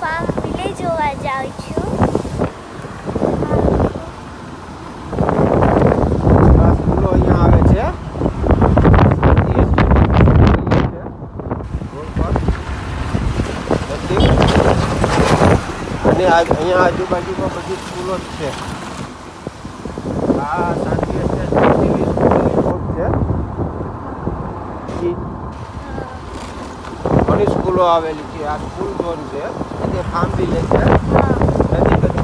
Farm વિલે જોવા જાઉં છું. અને અહીંયા આજુબાજુમાં બધી સ્કૂલો જ છે. આ છે ઘણી સ્કૂલો આવેલી છે. આ સ્કૂલ ઝોન છે. તે ફાર્મ લે છે. નજીક જ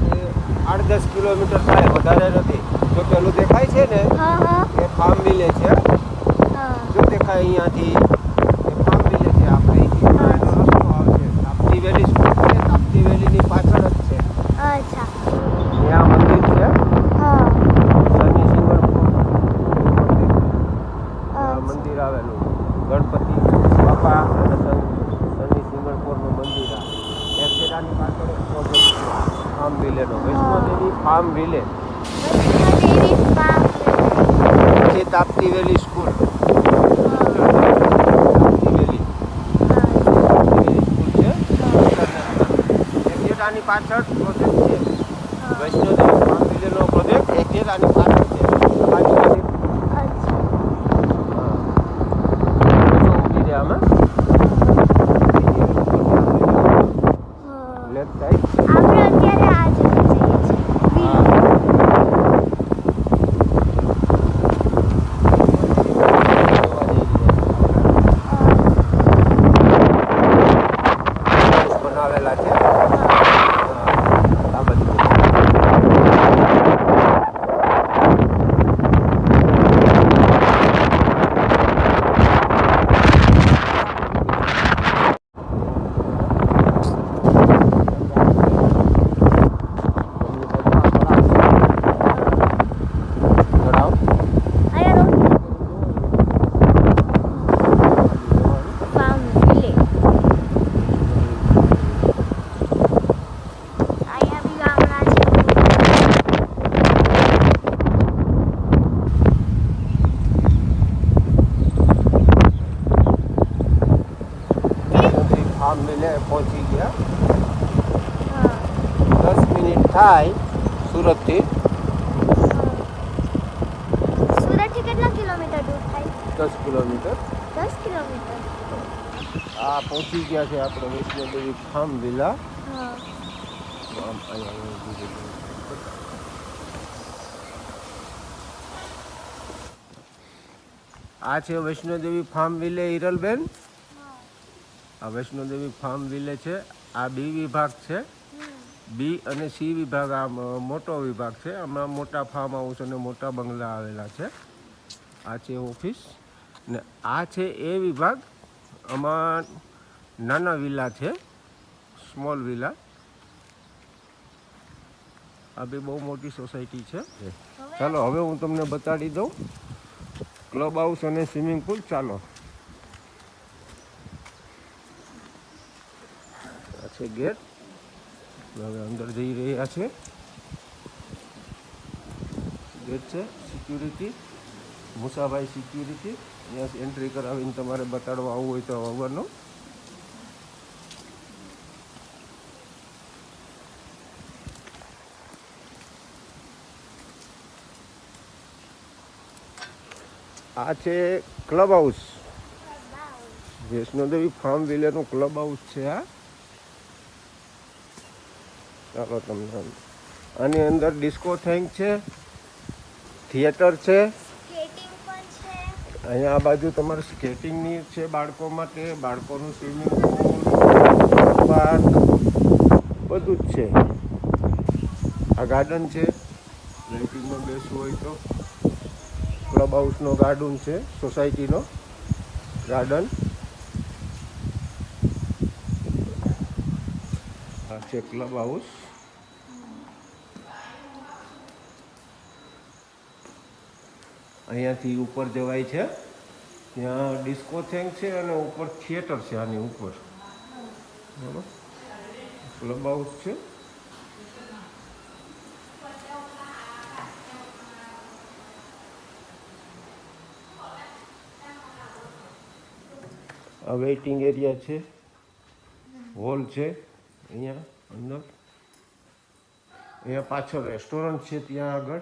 છે આઠ દસ કિલોમીટર થાય વધારે નથી. જો પેલું દેખાય છે ને એ ફાર્મ વિલે છે. હા. જો દેખાય અહીંયાથી એ ફાર્મ વિલે છે આપણે અહીંથી એનો રસ્તો આવશે તાપ્તી વેલી સ્કૂલ છે તાપ્તી વેલીની પાછળ જ છે અચ્છા ત્યાં મંદિર છે હા શનિ સિંગરપુર મંદિર આ અચ્છા. મંદિર આવેલું ગણપતિ બાપા અને શનિ શનિ સિંગરપુરનું મંદિર આ એરસેરાની પાછળ એક પ્રોજેક્ટ છે farm વિલેનો Vaishnodevi farm ville Vaishnodevi farm પછી તાપ્તી વેલી સ્કૂલ હા તાપ્તી વેલી હા તાપ્તી વેલી સ્કૂલ છે એરસેરાની પાછળ પ્રોજેક્ટ છે વૈષ્ણોદેવી ફાર્મ વિલેનો પ્રોજેક્ટ એરસેરાની પાછળ છે બાજુમાંથી અચ્છા હા. બસો ઊભી રહે આમાં હા લેફ્ટ સાઈડ આપણે અત્યારે આ જગ્યાએ જઈએ છીએ વિલ. બનાવેલા છે આ બધું ચડાવ અહીંયા રોડ ફાર્મ વિલેજ અહીંયા બી ગામડા છે ફાર્મ મિલે પહોંચી ગયા. દસ મિનિટ થાય સુરતથી. સુરતથી કેટલા કિલોમીટર દૂર થાય? દસ કિલોમીટર. દસ કિલોમીટર? આ પહોંચી ગયા છે આપણે વૈષ્ણોદેવી ફાર્મ વિલા. આ છે વૈષ્ણોદેવી ફાર્મ વિલે હિરલબેન. આ વૈષ્ણોદેવી ફાર્મ વિલે છે. આ બી વિભાગ છે. બી અને સી વિભાગ આ મોટો વિભાગ છે. આમાં મોટા ફાર્મ હાઉસ અને મોટા બંગલા આવેલા છે. આ છે ઓફિસ. ને આ છે એ વિભાગ. આમાં નાના વિલા છે. Small villa. આ બી બહુ મોટી સોસાયટી છે. ચાલો હવે હું તમને બતાડી દઉં. ક્લબ હાઉસ અને સ્વિમિંગ પુલ. ચાલો. છે ગેટ. હવે અંદર જઈ રહ્યા છે. ગેટ છે સિક્યુરિટી મુસાભાઈ સિક્યુરિટી અહીંયા એન્ટ્રી કરાવીને તમારે બતાડવા આવવું હોય તો આવવાનું. આ છે ક્લબ હાઉસ વૈષ્ણોદેવી ફાર્મ વિલેનું ક્લબ હાઉસ છે આ. ચાલો તમને આની અંદર ડિસ્કો થેન્ક છે થિયેટર છે. અહીંયા આ બાજુ તમારે સ્કેટિંગની છે બાળકો માટે બાળકોનું સ્વિમિંગ પુલ પાર્ક બધું જ છે. આ ગાર્ડન છે. લાઇટિંગમાં બેસવું હોય તો. ક્લબ હાઉસનો ગાર્ડન છે સોસાયટીનો ગાર્ડન આ છે ક્લબ હાઉસ અહીંયાથી ઉપર જવાય છે. ત્યાં ડિસ્કો થેન્ક છે અને ઉપર થિયેટર છે આની ઉપર. ક્લબ હાઉસ છે. આ વેઇટિંગ એરિયા છે. હોલ છે. અહીંયા અંદર. અહીંયા પાછળ રેસ્ટોરન્ટ છે ત્યાં આગળ.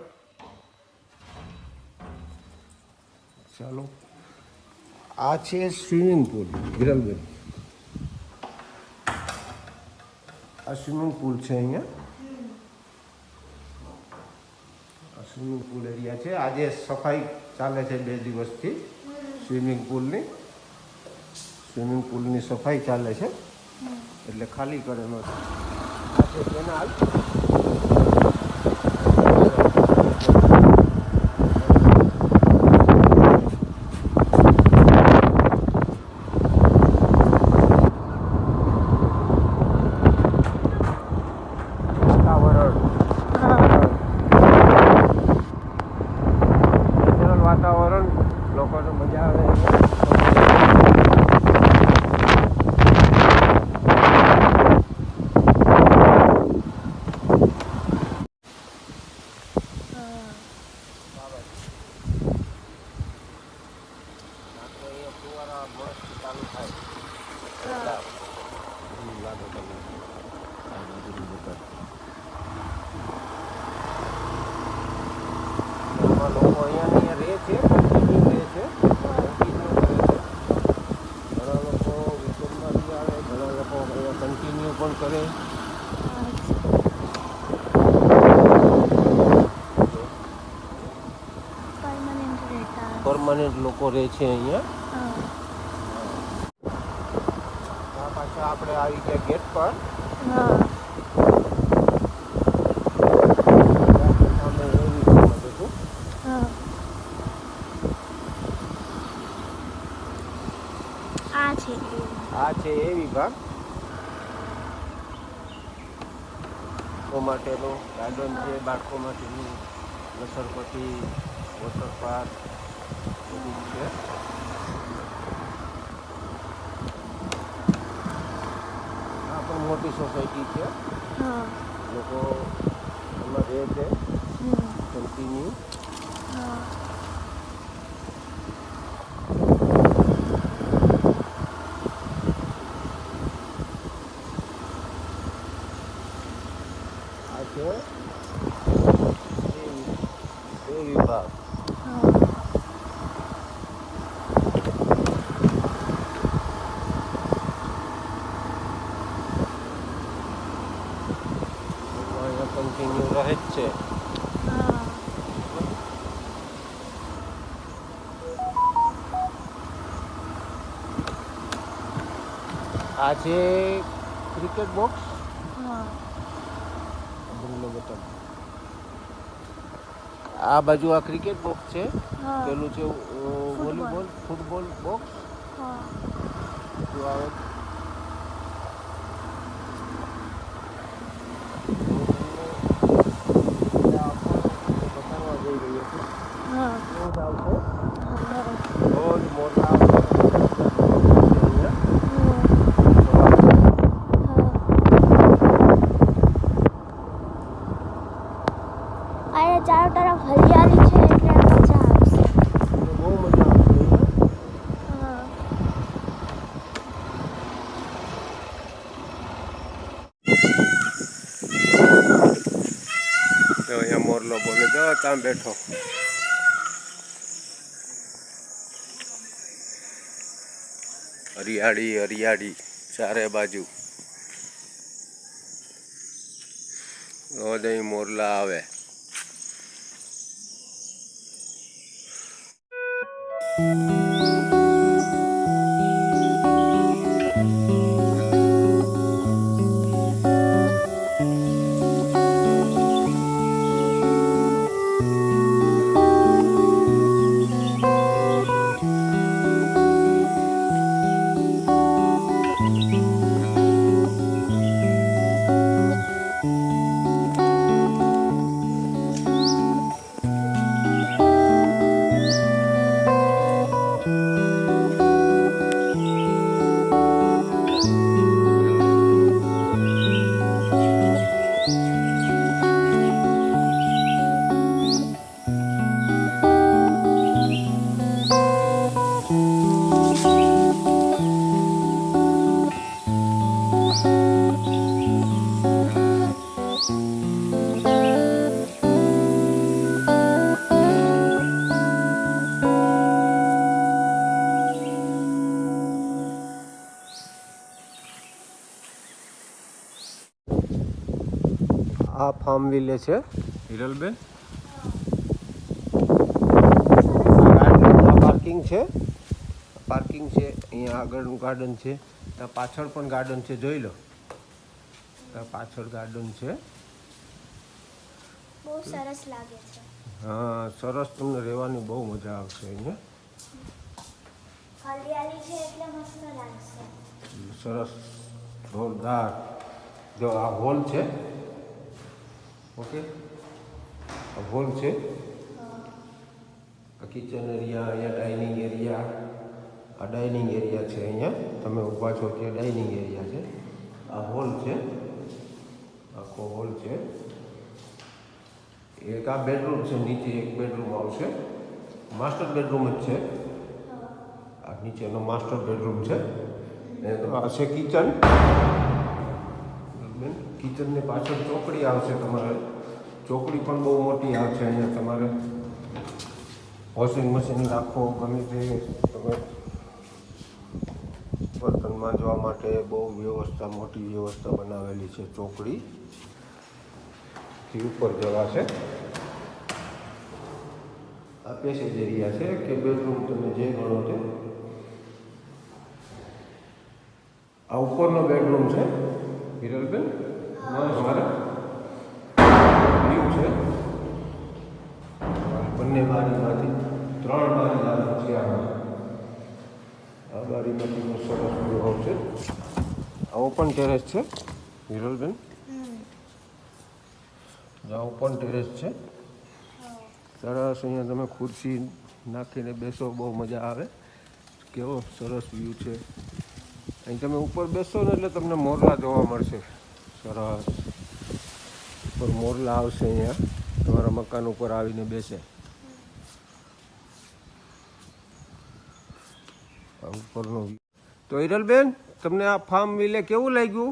ચાલો. આ છે સ્વિમિંગ પુલ વિરલબેન આ સ્વિમિંગ પુલ છે અહીંયા? આ સ્વિમિંગ પુલ એરિયા છે. આજે સફાઈ ચાલે છે બે દિવસથી સ્વિમિંગ પુલની. સ્વિમિંગ પુલની સફાઈ ચાલે છે. એટલે ખાલી કરેલો છે. આ છે વાતાવરણ નેચરલ વાતાવરણ લોકોને મજા આવે ચાલુ થાય લાગે તમને આ બાજુનું બતાવ. એમાં લોકો અહીંયા ને અહીંયા રહે છે કન્ટિન્યુ રહે છે. કન્ટિન્યુ કરે છે ઘણા લોકો વીકેન્ડમાંથી આવે ઘણા લોકો અહીંયા કન્ટિન્યુ પણ કરે. પરમનન્ટ રહેતા પરમાનન્ટ લોકો રહે છે અહીંયા. હા. આ પાછા આપણે આવી ગયા ગેટ પર હા સામે એવી રીતના બધું. હા આ છે આ છે એ વિભાગ. બાળકો માટેનું ગાર્ડન છે બાળકો માટેનું લસરપટ્ટી વોટર પાર્ક બધું છે. આ પણ મોટી સોસાયટી છે. હા. લોકો એમાં રહે છે. હમ કન્ટિન્યુ હા આ છે એ વિભાગ હા લોકો અહીંયા કન્ટિન્યુ રહે જ છે હા આ છે ક્રિકેટ બોક્સ આ બાજુ આ ક્રિકેટ બોક્સ છે. પેલું છે વોલીબોલ ફૂટબોલ બોક્સ આવે બતાવવા જઈ રહ્યો છું હા રોજ આવશે હા રોજ મોટા આવશે અહીંયા અરે ચારો તરફ હરિયાળી છે એટલે મજા આવશે. તો ત્યાં બેઠો. હરિયાળી હરિયાળી, ચારે બાજુ. રોજ મોરલા આવે. Thank you. ફાર્મ વિલે છે. હિરલબેન? પાર્કિંગ છે. પાર્કિંગ છે અહીંયા આગળનું ગાર્ડન છે. ત્યાં પાછળ પણ ગાર્ડન છે જોઈ લો. ત્યાં પાછળ ગાર્ડન છે. બહુ સરસ લાગે છે. હા સરસ તમને રહેવાની બહુ મજા આવશે અહીંયા. હરિયાળી છે એટલે મસ્ત લાગશે. સરસ જોરદાર. જો આ હોલ છે ઓકે? હોલ છે? આ કિચન એરિયા અહીંયા ડાઇનિંગ એરિયા આ ડાઇનિંગ એરિયા છે અહીંયા. તમે ઊભા છો ત્યાં ડાઇનિંગ એરિયા છે. આ હોલ છે. આખો હોલ છે. એક આ બેડરૂમ છે, નીચે એક બેડરૂમ આવશે. માસ્ટર બેડરૂમ જ છે. આ નીચેનો માસ્ટર બેડરૂમ છે. એ આ છે કિચન કિચનની પાછળ ચોકડી આવશે તમારે. ચોકડી પણ બહુ મોટી આવશે અહીંયા તમારે. વોશિંગ મશીન રાખો, ગમે તે તમે બર્તન માંજવા માટે બહુ વ્યવસ્થા, મોટી વ્યવસ્થા બનાવેલી છે ચોકડી. થી ઉપર જવાશે. આ પેસેજ એરિયા છે કે બેડરૂમ તમે જે ગણો તે. આ ઉપરનો બેડરૂમ છે. હિરલબેન? તમારે? વ્યૂ છે? બંને બારીમાંથી ત્રણ બારી આવે છે આમાં. આ બારીમાંથી બહુ સરસ અનુભવ છે. આ ઓપન ટેરેસ છે હિરલબેન? આ ઓપન ટેરેસ છે. સરસ અહીંયા તમે ખુરશી નાખીને બેસો બહુ મજા આવે. કેવો સરસ વ્યૂ છે. અહીં તમે ઉપર બેસો ને એટલે તમને મોરલા જોવા મળશે. સરસ ઉપર મોરલા આવશે અહીંયા. તમારા મકાન ઉપર આવીને બેસે. ઉપરનો તો હિરલબેન તમને આ ફાર્મ મિલે કેવું લાગ્યું?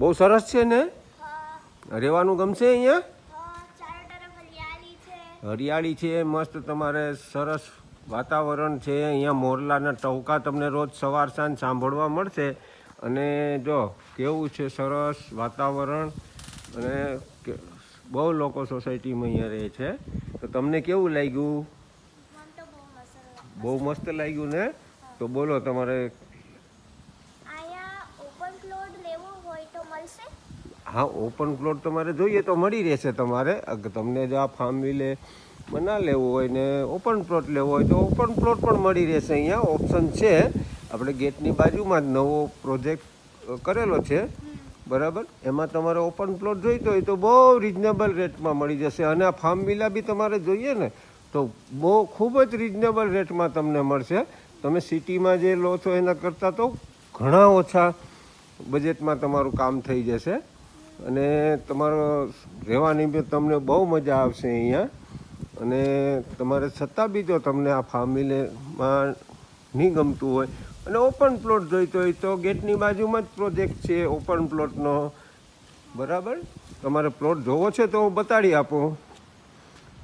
બહુ સરસ છે ને? રહેવાનું ગમશે અહીંયા? હરિયાળી છે મસ્ત તમારે સરસ વાતાવરણ છે. અહીંયા મોરલાના ટહુકા તમને રોજ સવાર સાંજ સાંભળવા મળશે. અને જો કેવું છે સરસ વાતાવરણ અને બહુ લોકો સોસાયટીમાં અહીંયા રહે છે. તો તમને કેવું લાગ્યું? બહુ મસ્ત લાગ્યું ને? તો બોલો તમારે. હા ઓપન પ્લોટ તમારે જોઈએ તો મળી રહેશે તમારે. તમને જો આ ફાર્મ વિલે બના લેવું હોય ને ઓપન પ્લોટ લેવો હોય તો ઓપન પ્લોટ પણ મળી રહેશે અહીંયા. ઓપ્શન છે. આપણે ગેટની બાજુમાં જ નવો પ્રોજેક્ટ કરેલો છે. બરાબર? એમાં તમારે ઓપન પ્લોટ જોઈતો હોય તો બહુ રિઝનેબલ રેટમાં મળી જશે. અને આ ફાર્મ વિલા બી તમારે જોઈએ ને, તો બહુ ખૂબ જ રિઝનેબલ રેટમાં તમને મળશે. તમે સિટીમાં જે લો છો એના કરતાં તો ઘણા ઓછા બજેટમાં તમારું કામ થઈ જશે. અને તમારો રહેવાની બી તમને બહુ મજા આવશે અહીંયા. અને તમારે છતાં બી જો તમને આ ફામિલીમાં નહીં ગમતું હોય અને ઓપન પ્લોટ જોઈતો હોય તો ગેટની બાજુમાં જ પ્રોજેક્ટ છે ઓપન પ્લોટનો બરાબર? તમારે પ્લોટ જોવો છે તો હું બતાડી આપું.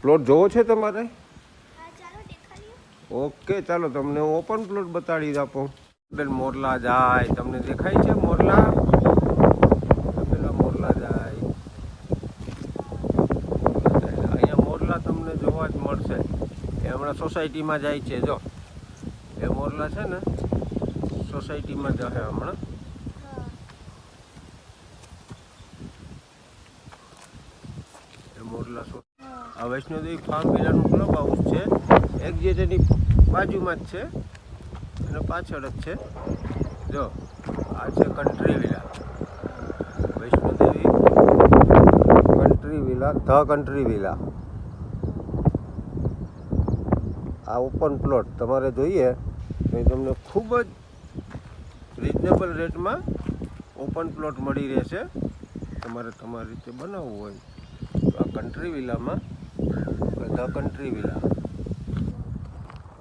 પ્લોટ જોવો છે તમારે? ઓકે ચાલો તમને હું ઓપન પ્લોટ બતાડી આપું. મોરલા જાય. તમને દેખાય છે મોરલા? પેલા મોરલા જાય. અહીંયા મોરલા તમને જોવા જ મળશે. એ હમણાં સોસાયટીમાં જાય છે જો. એ મોરલા છે ને સોસાયટીમાં જશે હમણાં? મોરલા આ વૈષ્ણોદેવી ફાર્મ વિલાનું ક્લબ હાઉસ છે. એક જે તેની બાજુમાં જ છે. અને પાછળ જ છે. જો આ છે country villa Vaishnodevi country villa the country villa આ ઓપન પ્લોટ તમારે જોઈએ તો તમને ખૂબ જ રિઝનેબલ રેટમાં ઓપન પ્લોટ મળી રહેશે. તમારે તમારી રીતે બનાવવું હોય. તો આ કન્ટ્રી વિલામાં ધ કન્ટ્રી વિલા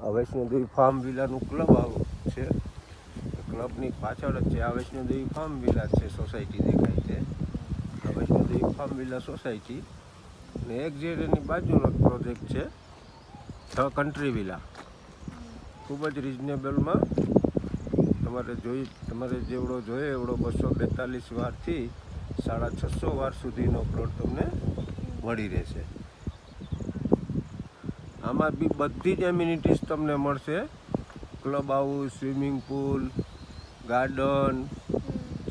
આ વૈષ્ણોદેવી ફાર્મ વિલાનું ક્લબ આવું છે. ક્લબની પાછળ જ છે. આ વૈષ્ણોદેવી ફાર્મ વિલા છે સોસાયટી દેખાય છે. આ વૈષ્ણોદેવી ફાર્મ વિલા સોસાયટી ને એક્ઝેટ એની બાજુનો પ્રોજેક્ટ છે. ધ કન્ટ્રી વિલા ખૂબ જ રિઝનેબલમાં તમારે જોઈ, તમારે જેવડો જોઈએ એવડો બસો બેતાલીસ વારથી સાડા છસો વાર સુધીનો પ્લોટ તમને મળી રહેશે. આમાં બી બધી જ એમ્યુનિટીઝ તમને મળશે. Club house swimming pool garden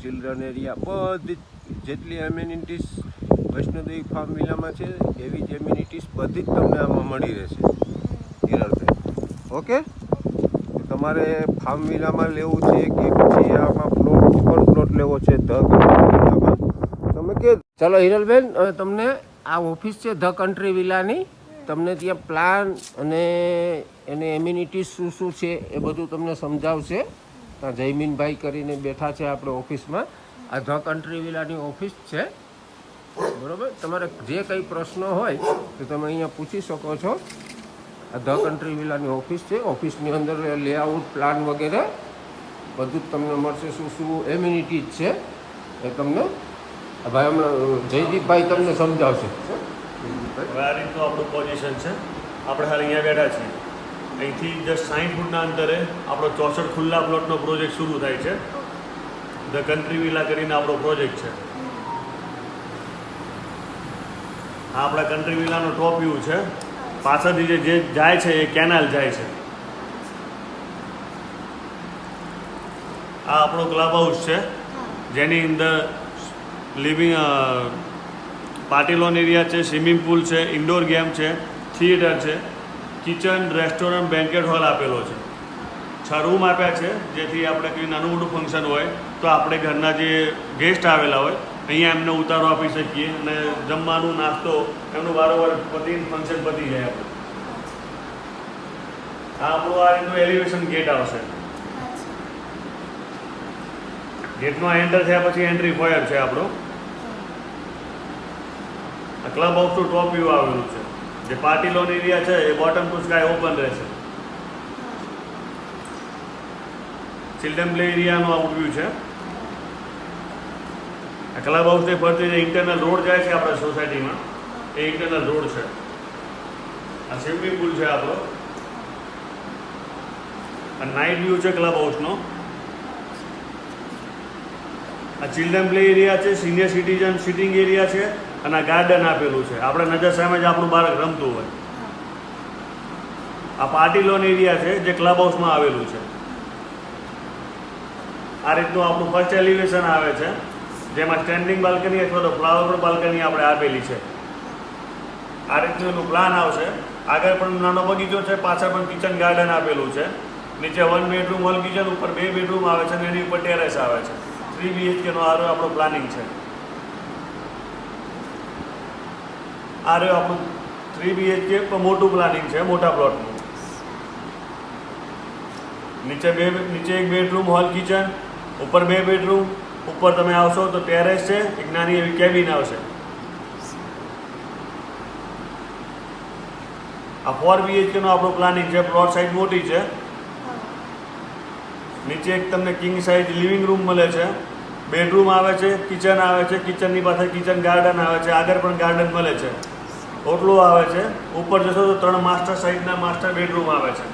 children area બધી જેટલી એમ્યુનિટીઝ વૈષ્ણોદેવી ફાર્મ વિલામાં છે, એવી જ એમ્યુનિટીઝ બધી જ તમને આમાં મળી રહેશે. ઓકે તમારે ફાર્મ વિલામાં લેવું છે કે પછી આમાં પ્લોટ ઉપર પ્લોટ લેવો છે, ધ વિલામાં તમે કે ચાલો હિરલબેન, હવે તમને આ ઓફિસ છે ધ કન્ટ્રી વિલાની તમને ત્યાં પ્લાન અને એને એમ્યુનિટીઝ શું શું છે એ બધું તમને સમજાવશે. ત્યાં જયમીનભાઈ કરીને બેઠા છે આપણે ઓફિસમાં. આ ધ કન્ટ્રી વિલાની ઓફિસ છે. બરાબર? તમારે જે કંઈ પ્રશ્નો હોય તો તમે અહીંયા પૂછી શકો છો. ધ કન્ટ્રી વિલાની ઓફિસ છે. ઓફિસની અંદર લેઆઉટ પ્લાન વગેરે બધું જ તમને મળશે. શું શું એમ્યુનિટીઝ છે એ તમને ભાઈ હમણાં જયદીપભાઈ તમને સમજાવશે. આ રીતનું આપણું પોઝિશન છે. આપણે હાલ અહીંયા બેઠા છીએ. અહીંથી જસ્ટ સાઠ ફૂટના અંતરે આપણો ચોસઠ ખુલ્લા પ્લોટનો પ્રોજેક્ટ શરૂ થાય છે. ધ કન્ટ્રી વિલા કરીને આપણો પ્રોજેક્ટ છે. આ આપણા કન્ટ્રી વિલાનો ટોપ વ્યૂ છે. પાછળથી જે જાય છે, એ કેનાલ જાય છે. આ આપણો ક્લબ હાઉસ છે. જેની અંદર લિવિંગ પાટીલોન એરિયા છે, સ્વિમિંગ પુલ છે, ઇન્ડોર ગેમ છે, થિયેટર છે, કિચન, રેસ્ટોરન્ટ, બેન્કેટ હોલ આપેલો છે. છ રૂમ આપ્યા છે, જેથી આપણે કંઈ નાનું મોટું ફંક્શન હોય, તો આપણે ઘરના જે ગેસ્ટ આવેલા હોય અહીંયા એમને ઉતારો આપી શકીએ અને જમવાનું નાસ્તો, એમનું વારંવાર પતી ફંક્શન પતી જાય આપણે. આ આપણું આ રીતનું એલિવેશન ગેટ આવશે. ગેટનો એન્ટર થયા પછી એન્ટ્રી ફોયર છે આપણો. આ ક્લબ હાઉસનું ટોપ વ્યૂ આવેલું છે. જે પાર્ટી લોન એરિયા છે, એ બોટમ ટુ સ્કાય ઓપન રહેશે. ચિલ્ડ્રન પ્લે એરિયાનો આઉટવ્યૂ છે. આ ક્લબ હાઉસની ફરતી જે ઇન્ટરનલ રોડ જાય છે આપણા સોસાયટીમાં એ ઇન્ટરનલ રોડ છે. આ સ્વિમિંગ પુલ છે આપણો. આ નાઇટ વ્યૂ છે ક્લબ હાઉસનો આ ચિલ્ડ્રન પ્લે એરિયા છે સિનિયર સિટીઝન સિટિંગ એરિયા છે, અને આ ગાર્ડન આપેલું છે. આપણે નજર સામે જ આપણું બાળક રમતું હોય. આ પાર્ટી લોન એરિયા છે, જે ક્લબ હાઉસમાં આવેલું છે. આ રીતનું આપણું ફર્સ્ટ એલિવેશન આવે છે. જેમાં સ્ટેન્ડિંગ બાલ્કની અથવા તો ફ્લાવર બાલ્કની આપણે આપેલી છે. આ રીતનું પ્લાન આવશે. આગળ પણ નાનો બગીચો છે, પાછળ પણ કિચન ગાર્ડન આપેલું છે. નીચે વન બેડરૂમ હોલ કિચન ઉપર બે બેડરૂમ આવે છે અને એની ઉપર ટેરેસ આવે છે. થ્રી બીએચકેનો આ રહ્યો આપણો પ્લાનિંગ છે. આ રહ્યો આપણું થ્રી બીએચકે પણ મોટું પ્લાનિંગ છે, મોટા પ્લોટનું નીચે બે, નીચે એક બેડરૂમ હોલ કિચન ઉપર બે બેડરૂમ ઉપર તમે આવશો તો ટેરેસ છે, એક નાની એવી કેબિન આવશે. આ ફોર બીએચકેનો આપણો પ્લાનિંગ છે પ્લોટ સાઇઝ મોટી છે. નીચે એક તમને કિંગ સાઇઝ લિવિંગ રૂમ મળે છે. બેડરૂમ આવે છે કિચન આવે છે કિચનની પાસે કિચન ગાર્ડન આવે છે, આગળ પણ ગાર્ડન મળે છે. ઓટલો આવે છે, ઉપર જશો તો ત્રણ માસ્ટર સાઇઝના માસ્ટર બેડરૂમ આવે છે.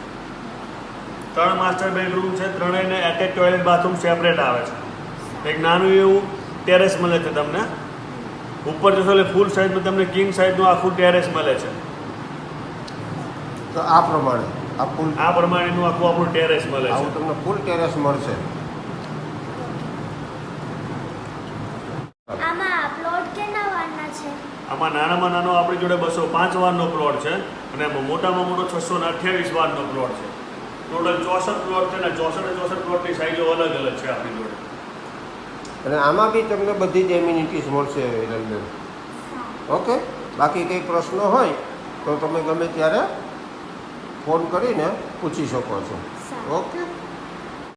ત્રણ માસ્ટર બેડરૂમ છે, ત્રણેયને એટેચ ટોયલેટ બાથરૂમ સેપરેટ આવે છે. એક નાનું એવું ટેરેસ મળે છે તમને. ઉપર જશો એટલે ફૂલ સાઇઝમાં તમને કિંગ સાઇઝનું આખું ટેરેસ મળે છે. તો આ પ્રમાણે આ ફૂલ આ પ્રમાણેનું આખું આપણું ટેરેસ મળે છે. આવું તમને ફૂલ ટેરેસ મળશે. આમાં પ્લોટ કેટલા વારના છે? આમાં નાનામાં નાનો આપણી જોડે બસો પાંચ વારનો પ્લોટ છે અને એમાં મોટામાં મોટો છસો ને અઠ્યાવીસ વારનો પ્લોટ છે. ટોટલ ચોસઠ પ્લોટ છે ને ચોસઠ ચોસઠ પ્લોટની સાઈઝો અલગ અલગ છે આપણી જોડે. અને આમાં બી તમને બધી જ એમ્યુનિટીઝ મળશે હિરલબેન ઓકે બાકી કંઈ પ્રશ્નો હોય તો તમે ગમે ત્યારે ફોન કરીને પૂછી શકો છો. ઓકે